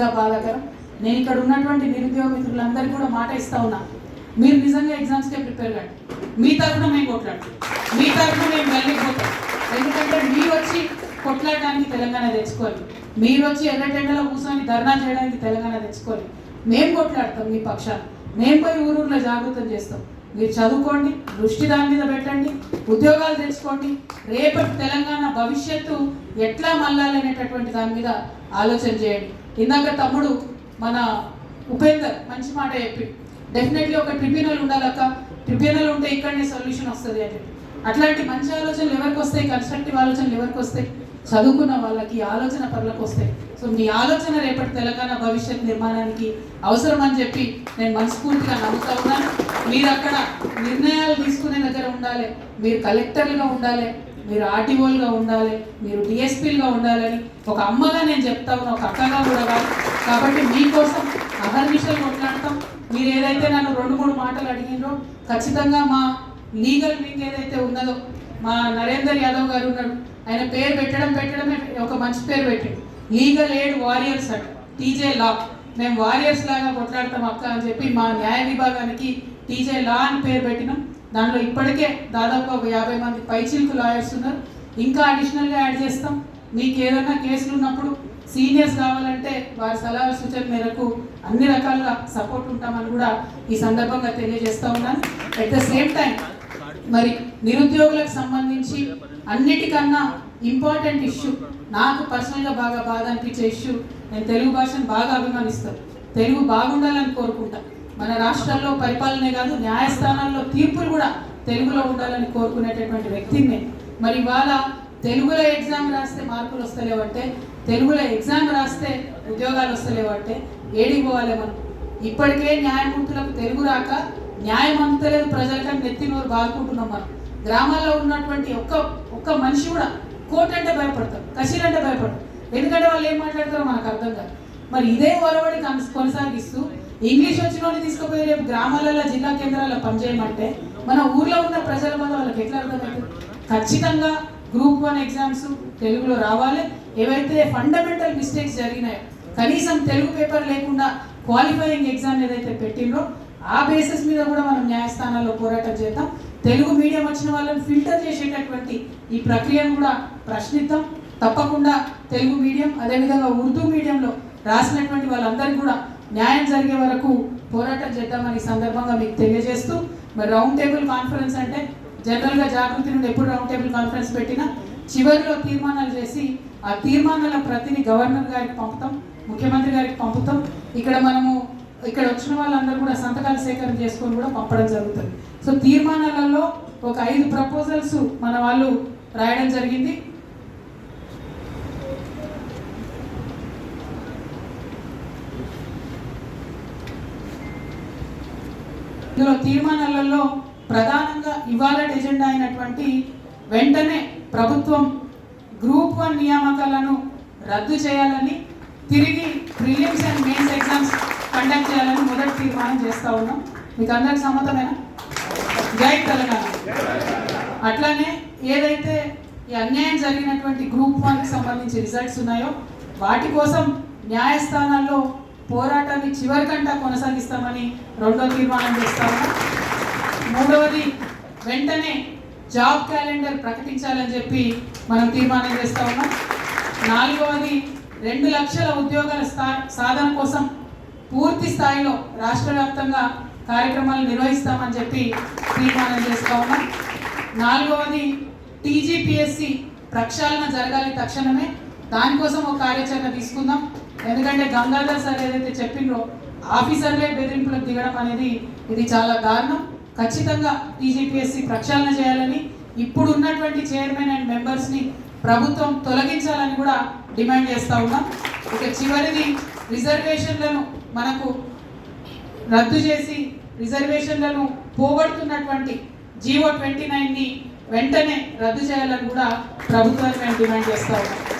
బాధాకరం నేను ఇక్కడ ఉన్నటువంటి నిరుద్యోగ మిత్రులందరికీ కూడా మాట ఇస్తా ఉన్నా. మీరు నిజంగా ఎగ్జామ్స్కే ప్రిపేర్ కండి మీ తరఫున మేము కొట్లాడు మీ తరఫున మేము వెళ్ళిపోతాం ఎందుకంటే మీరు వచ్చి కొట్లాడడానికి తెలంగాణ తెచ్చుకోవాలి. మీరు వచ్చి ఎర్రటెండలో కూర్చొని ధర్నా చేయడానికి తెలంగాణ తెచ్చుకోవాలి. మేము కొట్లాడతాం మీ పక్షాలు మేము పోయి ఊరూరులో జాగృతం చేస్తాం. మీరు చదువుకోండి దృష్టి దాని మీద పెట్టండి ఉద్యోగాలు తెచ్చుకోండి రేపటి తెలంగాణ భవిష్యత్తు ఎట్లా మళ్ళాలనేటటువంటి దాని మీద ఆలోచన చేయండి. ఇందాక తమ్ముడు మన ఉపేందర్ మంచి మాట చెప్పి డెఫినెట్లీ ఒక ట్రిబ్యునల్ ఉండాలక్క ట్రిబ్యునల్ ఉంటే ఇక్కడనే సొల్యూషన్ వస్తుంది అని అట్లాంటి మంచి ఆలోచనలు ఎవరికి వస్తాయి? కన్స్ట్రక్టివ్ ఆలోచనలు ఎవరికి వస్తాయి? చదువుకున్న వాళ్ళకి ఆలోచన పనులకు వస్తాయి సో మీ ఆలోచన రేపటి తెలంగాణ భవిష్యత్ నిర్మాణానికి అవసరం అని చెప్పి నేను మనస్ఫూర్తిగా నమ్ముతా ఉన్నాను. మీరు అక్కడ నిర్ణయాలు తీసుకునే దగ్గర ఉండాలి. మీరు కలెక్టర్లుగా ఉండాలి. మీరు ఆర్టీఓలుగా ఉండాలి. మీరు డిఎస్పీలుగా ఉండాలని ఒక అమ్మగా నేను చెప్తా ఉన్నా ఒక అక్కగా కూడా కాదు. కాబట్టి మీకోసం అహర్నిశలు కొట్లాడతాం. మీరు ఏదైతే నన్ను రెండు మూడు మాటలు అడిగినో ఖచ్చితంగా మా లీగల్ వింగ్ ఏదైతే ఉన్నదో మా నరేందర్ యాదవ్ గారు ఉన్నాడు ఆయన పేరు పెట్టడం పెట్టడమే. ఒక మంచి పేరు పెట్టాడు. లీగల్ ఎయిడ్ వారియర్స్ అట. టీజే లా. మేము వారియర్స్ లాగా కొట్లాడతాం అక్క అని చెప్పి మా న్యాయ విభాగానికి టీజే లా అని పేరు పెట్టినాం. దాంట్లో ఇప్పటికే దాదాపు ఒక యాభై మంది పైచిల్కు లాయర్స్ ఉన్నారు. ఇంకా అడిషనల్గా యాడ్ చేస్తాం. మీకు ఏదైనా కేసులు ఉన్నప్పుడు సీనియర్స్ కావాలంటే వారి సలహా సూచన మేరకు అన్ని రకాలుగా సపోర్ట్ ఉంటామని కూడా ఈ సందర్భంగా తెలియజేస్తా ఉన్నాను. అట్ ద సేమ్ టైం మరి నిరుద్యోగులకు సంబంధించి అన్నిటికన్నా ఇంపార్టెంట్ ఇష్యూ నాకు పర్సనల్గా బాగా బాధ అనిపించే ఇష్యూ నేను తెలుగు భాషను బాగా అభిమానిస్తాను. తెలుగు బాగుండాలని కోరుకుంటా. మన రాష్ట్రాల్లో పరిపాలనే కాదు న్యాయస్థానాల్లో తీర్పులు కూడా తెలుగులో ఉండాలని కోరుకునేటటువంటి వ్యక్తిని నేను. మరి ఇవాళ తెలుగులో ఎగ్జామ్ రాస్తే మార్కులు వస్తలేవంటే తెలుగులో ఎగ్జామ్ రాస్తే ఉద్యోగాలు వస్తలేవంటే ఏడిపోవాలి మనం? ఇప్పటికే న్యాయమూర్తులకు తెలుగు రాక న్యాయం అంతలేదు ప్రజలకని నెత్తి నోరు బాగుకుంటున్నాం మనం. గ్రామాల్లో ఉన్నటువంటి ఒక్క ఒక్క మనిషి కూడా కోర్టు అంటే భయపడతారు కసీలు అంటే భయపడతారు ఎందుకంటే వాళ్ళు ఏం మాట్లాడతారో మనకు అర్థం కాదు. మరి ఇదే ఒరవడి కొనసాగిస్తూ ఇంగ్లీష్ వచ్చిన వాళ్ళు తీసుకుపోయి రేపు గ్రామాలలో జిల్లా కేంద్రాల్లో పనిచేయమంటే మన ఊర్లో ఉన్న ప్రజల వల్ల వాళ్ళకి ఎట్లా అర్థమవుతుంది ఖచ్చితంగా గ్రూప్ వన్ ఎగ్జామ్స్ తెలుగులో రావాలి. ఏవైతే ఫండమెంటల్ మిస్టేక్స్ జరిగినాయో కనీసం తెలుగు పేపర్ లేకుండా క్వాలిఫైయింగ్ ఎగ్జామ్ ఏదైతే పెట్టిండ్రో ఆ బేసిస్ మీద కూడా మనం న్యాయస్థానాల్లో పోరాటం చేద్దాం. తెలుగు మీడియం వచ్చిన వాళ్ళని ఫిల్టర్ చేసేటటువంటి ఈ ప్రక్రియను కూడా ప్రశ్నిద్దాం. తప్పకుండా తెలుగు మీడియం అదేవిధంగా ఉర్దూ మీడియంలో రాసినటువంటి వాళ్ళందరికీ కూడా న్యాయం జరిగే వరకు పోరాటం చేద్దామని సందర్భంగా మీకు తెలియజేస్తూ మరి రౌండ్ టేబుల్ కాన్ఫరెన్స్ అంటే జనరల్గా జాగృతి నుండి ఎప్పుడు రౌండ్ టేబుల్ కాన్ఫరెన్స్ పెట్టినా చివరిలో తీర్మానాలు చేసి ఆ తీర్మానాల ప్రతిని గవర్నర్ గారికి పంపుతాం ముఖ్యమంత్రి గారికి పంపుతాం. ఇక్కడ మనము ఇక్కడ వచ్చిన వాళ్ళందరూ కూడా సంతకాలు సేకరణ చేసుకొని కూడా పంపడం జరుగుతుంది. సో తీర్మానాలలో ఒక ఐదు ప్రపోజల్స్ మన వాళ్ళు రాయడం జరిగింది. ఇందులో తీర్మానాలలో ప్రధానంగా ఇవాళ ఎజెండా అయినటువంటి వెంటనే ప్రభుత్వం గ్రూప్ వన్ నియామకాలను రద్దు చేయాలని తిరిగి prelims and mains exams conduct చేయాలని మొదటి తీర్మానం చేస్తా ఉన్నాం. మీకు అందరికి సమ్మతమేనా? జై తెలంగాణ. అట్లానే ఏదైతే ఈ అన్యాయం జరిగినటువంటి గ్రూప్ వన్కి సంబంధించి రిజల్ట్స్ ఉన్నాయో వాటి కోసం న్యాయస్థానాల్లో పోరాటాన్ని చివరికంటా కొనసాగిస్తామని రెండో తీర్మానం చేస్తాము మూడవది వెంటనే జాబ్ క్యాలెండర్ ప్రకటించాలని చెప్పి మనం తీర్మానం చేస్తా ఉన్నాం. నాలుగవది రెండు లక్షల ఉద్యోగాల స్థా సాధన కోసం పూర్తి స్థాయిలో రాష్ట్ర వ్యాప్తంగా కార్యక్రమాలు నిర్వహిస్తామని చెప్పి తీర్మానం చేస్తా ఉన్నాం. నాలుగవది టీజీపీఎస్సి ప్రక్షాళన జరగాలి తక్షణమే. దానికోసం ఒక కార్యాచరణ తీసుకుందాం. ఎందుకంటే గంగాధర్ సార్ ఏదైతే చెప్పిండ్రో ఆఫీసర్లే బెదిరింపులకు దిగడం అనేది ఇది చాలా దారుణం. ఖచ్చితంగా టీజీపీఎస్సి ప్రక్షాళన చేయాలని ఇప్పుడు ఉన్నటువంటి చైర్మన్ అండ్ మెంబర్స్ని ప్రభుత్వం తొలగించాలని కూడా డిమాండ్ చేస్తూ ఉన్నాం. ఇక చివరిది రిజర్వేషన్లను మనకు రద్దు చేసి రిజర్వేషన్లను పోగొడుతున్నటువంటి జీవో ట్వంటీ నైన్ని వెంటనే రద్దు చేయాలని కూడా ప్రభుత్వాన్ని మేము డిమాండ్ చేస్తా ఉన్నాం.